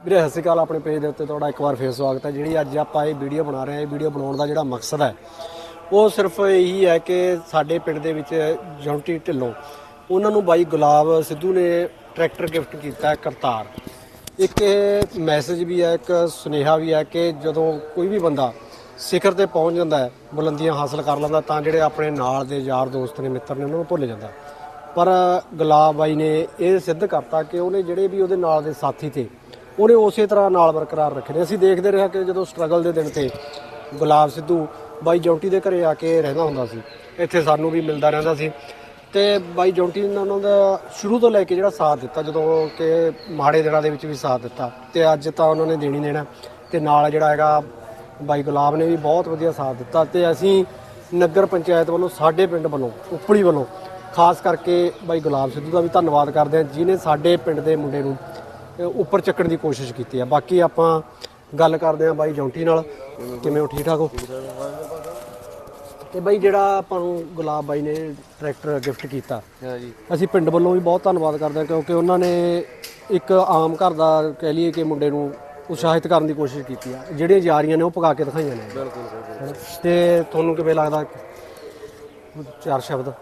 ਵੀਰੇ, ਸਤਿ ਸ਼੍ਰੀ ਅਕਾਲ, ਆਪਣੇ ਪੇਜ ਦੇ ਉੱਤੇ ਤੁਹਾਡਾ ਇੱਕ ਵਾਰ ਫੇਰ ਸਵਾਗਤ ਹੈ। ਜਿਹੜੀ ਅੱਜ ਆਪਾਂ ਇਹ ਵੀਡੀਓ ਬਣਾ ਰਹੇ ਹਾਂ, ਇਹ ਵੀਡੀਓ ਬਣਾਉਣ ਦਾ ਜਿਹੜਾ ਮਕਸਦ ਹੈ, ਉਹ ਸਿਰਫ ਇਹੀ ਹੈ ਕਿ ਸਾਡੇ ਪਿੰਡ ਦੇ ਵਿੱਚ ਜੌਂਟੀ ਢਿੱਲੋਂ ਉਹਨਾਂ ਨੂੰ ਬਾਈ ਗੁਲਾਬ ਸਿੱਧੂ ਨੇ ਟਰੈਕਟਰ ਗਿਫਟ ਕੀਤਾ ਕਰਤਾਰ। ਇੱਕ ਇਹ ਮੈਸੇਜ ਵੀ ਹੈ, ਇੱਕ ਸੁਨੇਹਾ ਵੀ ਹੈ ਕਿ ਜਦੋਂ ਕੋਈ ਵੀ ਬੰਦਾ ਸਿਖਰ ਤੇ ਪਹੁੰਚ ਜਾਂਦਾ ਹੈ, ਬੁਲੰਦੀਆਂ ਹਾਸਲ ਕਰ ਲੈਂਦਾ, ਤਾਂ ਜਿਹੜੇ ਆਪਣੇ ਨਾਲ ਦੇ ਯਾਰ ਦੋਸਤ ਨੇ, ਮਿੱਤਰ ਨੇ, ਉਹਨਾਂ ਨੂੰ ਭੁੱਲ ਜਾਂਦਾ। ਪਰ ਗੁਲਾਬ ਬਾਈ ਨੇ ਇਹ ਸਿੱਧ ਕਰਤਾ ਕਿ ਉਹਨੇ ਜਿਹੜੇ ਵੀ ਉਹਦੇ ਨਾਲ ਦੇ ਸਾਥੀ ਤੇ ਉਹਨੇ ਉਸੇ ਤਰ੍ਹਾਂ ਨਾਲ ਬਰਕਰਾਰ ਰੱਖੇ ਨੇ ਅਸੀਂ ਦੇਖਦੇ ਰਿਹਾ ਕਿ ਜਦੋਂ ਸਟਰਗਲ ਦੇ ਦਿਨ ਤੇ ਗੁਲਾਬ ਸਿੱਧੂ ਬਾਈ ਜੌਂਟੀ ਦੇ ਘਰੇ ਆ ਕੇ ਰਹਿੰਦਾ ਹੁੰਦਾ ਸੀ, ਇੱਥੇ ਸਾਨੂੰ ਵੀ ਮਿਲਦਾ ਰਹਿੰਦਾ ਸੀ। ਤੇ ਬਾਈ ਜੌਂਟੀ ਨੇ ਉਹਨਾਂ ਦਾ ਸ਼ੁਰੂ ਤੋਂ ਲੈ ਕੇ ਜਿਹੜਾ ਸਾਥ ਦਿੱਤਾ, ਜਦੋਂ ਕਿ ਮਾੜੇ ਦਿਨਾਂ ਦੇ ਵਿੱਚ ਵੀ ਸਾਥ ਦਿੱਤਾ। ਤੇ ਅੱਜ ਤਾਂ ਉਹਨਾਂ ਨੇ ਦੇਣੀ ਦੇਣਾ। ਤੇ ਨਾਲ ਜਿਹੜਾ ਹੈਗਾ ਬਾਈ ਗੁਲਾਬ ਨੇ ਵੀ ਬਹੁਤ ਵਧੀਆ ਸਾਥ ਦਿੱਤਾ। ਤੇ ਅਸੀਂ ਨਗਰ ਪੰਚਾਇਤ ਵੱਲੋਂ, ਸਾਡੇ ਪਿੰਡ ਵੱਲੋਂ ਉਪਲੀ ਵੱਲੋਂ, ਖਾਸ ਕਰਕੇ ਬਾਈ ਗੁਲਾਬ ਸਿੱਧੂ ਦਾ ਵੀ ਧੰਨਵਾਦ ਕਰਦੇ ਹਾਂ ਜਿਨੇ ਸਾਡੇ ਪਿੰਡ ਦੇ ਮੁੰਡੇ ਨੂੰ ਉੱਪਰ ਚੱਕਣ ਦੀ ਕੋਸ਼ਿਸ਼ ਕੀਤੀ ਹੈ ਬਾਕੀ ਆਪਾਂ ਗੱਲ ਕਰਦੇ ਹਾਂ ਬਾਈ ਜੌਂਟੀ ਨਾਲ। ਕਿਵੇਂ ਹੋ? ਠੀਕ ਠਾਕ ਹੋ? ਤੇ ਬਾਈ ਜਿਹੜਾ ਆਪਾਂ ਨੂੰ ਗੁਲਾਬ ਬਾਈ ਨੇ ਟਰੈਕਟਰ ਗਿਫਟ ਕੀਤਾ ਹਾਂ ਜੀ। ਅਸੀਂ ਪਿੰਡ ਵੱਲੋਂ ਵੀ ਬਹੁਤ ਧੰਨਵਾਦ ਕਰਦੇ ਹਾਂ ਕਿਉਂਕਿ ਉਹਨਾਂ ਨੇ ਇੱਕ ਆਮ ਘਰ ਦਾ ਕਹਿ ਲਈਏ ਕਿ ਮੁੰਡੇ ਨੂੰ ਉਤਸ਼ਾਹਿਤ ਕਰਨ ਦੀ ਕੋਸ਼ਿਸ਼ ਕੀਤੀ ਆ। ਜਿਹੜੀਆਂ ਯਾਰੀਆਂ ਨੇ ਉਹ ਪਕਾ ਕੇ ਦਿਖਾਈਆਂ ਨੇ। ਬਿਲਕੁਲ। ਤੇ ਤੁਹਾਨੂੰ ਕਿਵੇਂ ਲੱਗਦਾ? ਚਾਰ ਸ਼ਬਦ।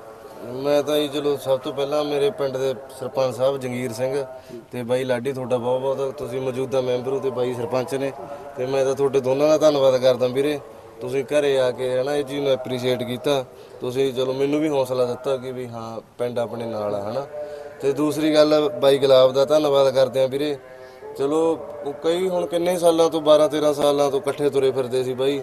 ਮੈਂ ਤਾਂ ਜੀ ਚਲੋ ਸਭ ਤੋਂ ਪਹਿਲਾਂ ਮੇਰੇ ਪਿੰਡ ਦੇ ਸਰਪੰਚ ਸਾਹਿਬ ਜੰਗੀਰ ਸਿੰਘ ਤੇ ਬਾਈ ਲਾਡੀ ਤੁਹਾਡਾ ਬਹੁਤ ਬਹੁਤ, ਤੁਸੀਂ ਮੌਜੂਦਾ ਮੈਂਬਰ ਹੋ ਤੇ ਬਾਈ ਸਰਪੰਚ ਨੇ ਤੇ ਮੈਂ ਤਾਂ ਤੁਹਾਡੇ ਦੋਨਾਂ ਦਾ ਧੰਨਵਾਦ ਕਰਦਾ ਵੀਰੇ। ਤੁਸੀਂ ਘਰੇ ਆ ਕੇ ਹਨਾ ਇਹ ਚੀਜ਼ ਨੂੰ ਐਪਰੀਸ਼ੀਏਟ ਕੀਤਾ। ਤੁਸੀਂ ਚਲੋ ਮੈਨੂੰ ਵੀ ਹੌਸਲਾ ਦਿੱਤਾ ਕਿ ਵੀ ਹਾਂ, ਪਿੰਡ ਆਪਣੇ ਨਾਲ ਆ ਹਨਾ। ਤੇ ਦੂਸਰੀ ਗੱਲ, ਬਾਈ ਗੁਲਾਬ ਦਾ ਧੰਨਵਾਦ ਕਰਦੇ ਆ ਵੀਰੇ। ਚਲੋ, ਉਹ ਕਈ ਹੁਣ ਕਿੰਨੇ ਸਾਲਾਂ ਤੋਂ 12 13 ਸਾਲਾਂ ਤੋਂ ਇਕੱਠੇ ਤੁਰੇ ਫਿਰਦੇ ਸੀ ਬਾਈ।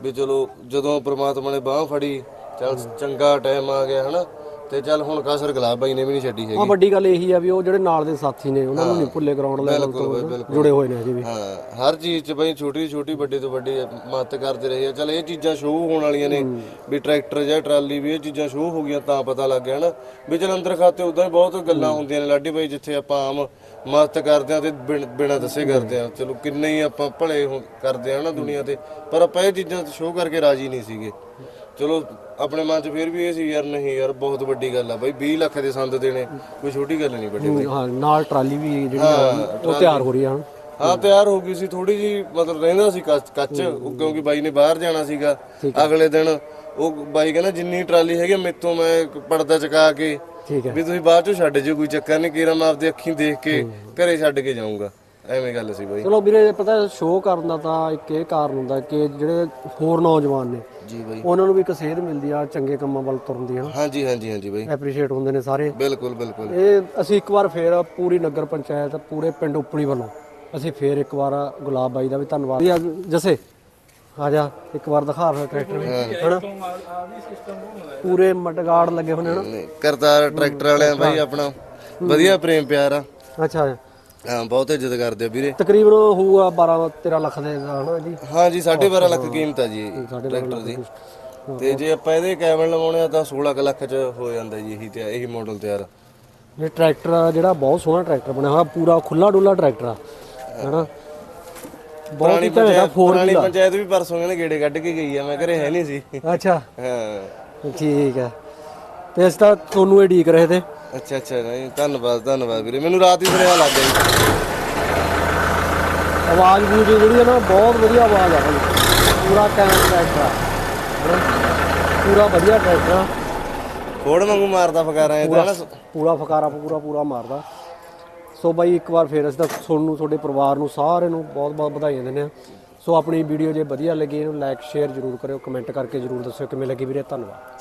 ਵੀ ਚਲੋ ਜਦੋਂ ਪ੍ਰਮਾਤਮਾ ਨੇ ਬਾਹ ਫੜੀ ਚੱਲ ਚੰਗਾ ਟਾਈਮ ਆ ਗਿਆ ਹਨਾ? ਤੇ ਚੱਲ ਹੁਣ ਕਸਰ ਗੁਲਾਬ ਬਾਈ ਨੇ ਵੀ ਨਹੀਂ ਛੱਡੀ ਹਾਂ ਹੈਗੀ। ਵੱਡੀ ਗੱਲ ਇਹੀ ਆ ਵੀ ਉਹ ਜਿਹੜੇ ਨਾਲ ਦੇ ਸਾਥੀ ਨੇ ਉਹਨਾਂ ਨੂੰ ਨਹੀਂ ਭੁੱਲੇ ਗਰਾਊਂਡ ਲੈਵਲ ਤੋਂ ਜੁੜੇ ਹੋਏ ਨੇ ਅਜੇ ਵੀ। ਹਾਂ ਹਰ ਚੀਜ਼ 'ਚ ਬਈ ਛੋਟੀ ਛੋਟੀ ਵੱਡੀ ਤੋਂ ਵੱਡੀ ਮਦਦ ਕਰਦੇ ਰਹੇ ਆ। ਚਲ ਇਹ ਚੀਜ਼ਾਂ ਸ਼ੋਅ ਹੋਣ ਵਾਲੀਆਂ ਨੇ ਵੀ ਟਰੈਕਟਰ ਜਾਂ ਟਰਾਲੀ ਵੀ ਇਹ ਚੀਜ਼ਾਂ ਸ਼ੋਅ ਹੋ ਗਈਆਂ ਤਾਂ ਪਤਾ ਲੱਗ ਗਿਆ ਨਾ ਵੀ ਚਲ ਅੰਦਰ ਖਾਤੇ ਉਦਾਂ ਹੀ ਬਹੁਤ ਗੱਲਾਂ ਹੁੰਦੀਆਂ ਨੇ। ਲਾਡੀ ਬਾਈ ਜਿੱਥੇ ਆਪਾਂ ਆਮ ਮਦਦ ਕਰਦੇ ਆ ਤੇ ਬਿਨਾਂ ਦੱਸੇ ਕਰਦੇ ਆ। ਚਲੋ ਕਿੰਨੇ ਹੀ ਆਪਾਂ ਭਲੇ ਹੋ- ਕਰਦੇ ਆ ਨਾ ਦੁਨੀਆ ਤੇ। ਪਰ ਆਪਾਂ ਇਹ ਚੀਜ਼ਾਂ ਸ਼ੋਅ ਕਰਕੇ ਰਾਜੀ ਨਹੀਂ ਸੀਗੇ। ਚਲੋ ਆਪਣੇ ਮਨ 'ਚ ਫਿਰ ਵੀ ਇਹ ਸੀ ਯਾਰ ਨਹੀਂ ਯਾਰ ਬਹੁਤ ਵੱਡੀ ਗੱਲ ਆ ਬਾਈ 20 ਲੱਖ ਦੇ ਸੰਦ ਦੇਣੇ ਕੋਈ ਛੋਟੀ ਗੱਲ ਨਹੀਂ ਵੱਡੀ ਹਾਂ ਨਾਲ ਟਰਾਲੀ ਵੀ ਜਿਹੜੀ ਆ, ਉਹ ਤਿਆਰ ਹੋ ਰਹੀ ਆ ਹੁਣ। ਹਾਂ ਤਿਆਰ ਹੋ ਗਈ ਸੀ ਥੋੜੀ ਜੀ ਮਤਲਬ ਰਹਿੰਦਾ ਸੀ ਕੱਚ ਕੱਚ ਉਹ ਕਿਉਂਕਿ ਬਾਈ ਨੇ ਬਾਹਰ ਜਾਣਾ ਸੀਗਾ ਅਗਲੇ ਦਿਨ ਉਹ ਬਾਈ ਕਹਿੰਦਾ ਜਿੰਨੀ ਟਰਾਲੀ ਹੈਗੀ ਮੇਤੋਂ ਮੈਂ ਪਰਦਾ ਚਕਾ ਕੇ ਠੀਕ ਹੈ ਵੀ ਤੁਸੀਂ ਬਾਅਦ ਚੋਂ ਛੱਡ ਜਿਓ ਕੋਈ ਚੱਕਰ ਨਹੀਂ ਕੀਰਾ ਮੈਂ ਆਪਦੀ ਅੱਖੀਂ ਦੇਖ ਕੇ ਘਰੇ ਛੱਡ ਕੇ ਜਾਊਂਗਾ। ਐਵੇਂ ਗੱਲ ਸੀ ਬਾਈ। ਚਲੋ ਵੀਰੇ ਪਤਾ ਸ਼ੋਅ ਕਰਨ ਦਾ ਤਾਂ ਇੱਕ ਇਹ ਕਾਰਨ ਹੁੰਦਾ ਕਿ ਜਿਹੜੇ ਹੋਰ ਨੌਜਵਾਨ ਨੇ ਜੀ ਬਾਈ। ਉਹਨਾਂ ਨੂੰ ਵੀ ਇੱਕ ਸੇਧ ਮਿਲਦੀ ਆ ਚੰਗੇ ਕੰਮਾਂ ਵੱਲ ਤੁਰਨ ਦੀ ਹਨਾ ਹਾਂਜੀ ਹਾਂਜੀ ਹਾਂਜੀ ਬਾਈ। ਐਪਰੀਸ਼ੀਏਟ ਹੁੰਦੇ ਨੇ ਸਾਰੇ। ਬਿਲਕੁਲ ਬਿਲਕੁਲ। ਇਹ ਅਸੀਂ ਇੱਕ ਵਾਰ ਫੇਰ ਪੂਰੀ ਨਗਰ ਪੰਚਾਇਤ ਪੂਰੇ ਪਿੰਡ ਉਪਲੀ ਵੱਲੋਂ ਅਸੀਂ ਫੇਰ ਇੱਕ ਵਾਰ ਗੁਲਾਬ ਬਾਈ ਦਾ ਵੀ ਧੰਨਵਾਦ। ਵੀ ਜਸੇ ਆ ਜਾ ਇੱਕ ਵਾਰ ਦਿਖਾ ਫਿਰ ਟਰੈਕਟਰ ਹਨਾ ਪੂਰੇ ਮਟਗਾੜ ਲੱਗੇ ਹੋਣੇ ਹਨਾ ਕਰਤਾਰ ਟਰੈਕਟਰ ਵਾਲਿਆਂ ਬਾਈ ਆਪਣਾ। ਵਧੀਆ ਪ੍ਰੇਮ ਪਿਆਰ ਆ। ਅੱਛਾ। ਹਾਂ ਬਹੁਤ ਇੱਜ਼ਤ ਕਰਦੇ ਆ ਵੀਰੇ। ਤਕਰੀਬਨ ਹੋਊਗਾ 12 13 ਲੱਖ ਦੇ ਦਾ ਹਨਾ ਜੀ। ਹਾਂ ਜੀ 12.5 ਲੱਖ ਕੀਮਤ ਆ ਜੀ ਇਹ ਟਰੈਕਟਰ ਦੀ। ਤੇ ਜੇ ਆਪਾਂ ਇਹਦੇ ਕੈਬਨ ਲਵਾਉਣੇ ਆ ਤਾਂ 16 ਕੁ ਲੱਖ ਚ ਹੋ ਜਾਂਦਾ ਜੀ ਇਹੀ ਤੇ ਇਹੀ ਮਾਡਲ ਤਿਆਰ ਇਹ ਟਰੈਕਟਰ ਆ ਜਿਹੜਾ ਬਹੁਤ ਸੋਹਣਾ ਟਰੈਕਟਰ ਬਣਿਆ ਹੋਇਆ ਪੂਰਾ ਖੁੱਲਾ ਡੁੱਲਾ ਟਰੈਕਟਰ ਆ ਹਨਾ? ਬਹੁਤ ਹੀ ਘੈਂਟ ਆ ਫੋਰ ਪੁਰਾਣੀ ਪੰਚਾਇਤ ਵੀ ਪਰਸੋਂ ਕਹਿੰਦੇ ਗੇੜੇ ਕੱਢ ਕੇ ਗਈ ਆ ਮੈਂ ਘਰੇ ਹੈ ਨਹੀਂ ਸੀ। ਅੱਛਾ। ਹਾਂ। ਠੀਕ ਹੈ। ਤੇ ਇਸ ਤਾਂ ਤੁਹਾਨੂੰ ਇਹ ਢੀਕ ਰਹੇ ਤੇ। ਅੱਛਾ ਅੱਛਾ ਨਹੀਂ ਧੰਨਵਾਦ ਧੰਨਵਾਦ ਵੀਰੇ। ਮੈਨੂੰ ਰਾਤ ਹੀ ਸੁਨੇਹਾ ਲੱਗ ਗਿਆ ਜੀ ਆਵਾਜ਼ ਵੀ ਜਿਹੜੀ ਹੈ ਨਾ ਬਹੁਤ ਵਧੀਆ ਆਵਾਜ਼ ਆ ਭਾਈ ਪੂਰਾ ਕੈਂਟ ਟਰੈਕਟਰ ਆ? ਪੂਰਾ ਵਧੀਆ ਟਰੈਕਟਰ ਆ। ਫੋੜ ਵਾਂਗੂ ਮਾਰਦਾ ਫਕਾਰਾਂ ਇਹ ਤਾਂ ਨਾ ਪੂਰਾ ਫਕਾਰਾ ਪੂਰਾ ਪੂਰਾ ਮਾਰਦਾ। ਸੋ ਬਾਈ ਇੱਕ ਵਾਰ ਫੇਰ ਅਸੀਂ ਤਾਂ ਤੁਹਾਨੂੰ ਤੁਹਾਡੇ ਪਰਿਵਾਰ ਨੂੰ ਸਾਰਿਆਂ ਨੂੰ ਬਹੁਤ ਬਹੁਤ ਵਧਾਈਆਂ ਦਿੰਦੇ ਆ ਸੋ ਆਪਣੀ ਵੀਡੀਓ ਜੇ ਵਧੀਆ ਲੱਗੀ ਇਹਨੂੰ ਲਾਈਕ ਸ਼ੇਅਰ ਜ਼ਰੂਰ ਕਰਿਓ ਕਮੈਂਟ ਕਰਕੇ ਜ਼ਰੂਰ ਦੱਸਿਓ ਕਿਵੇਂ ਲੱਗੀ ਵੀਰੇ। ਧੰਨਵਾਦ।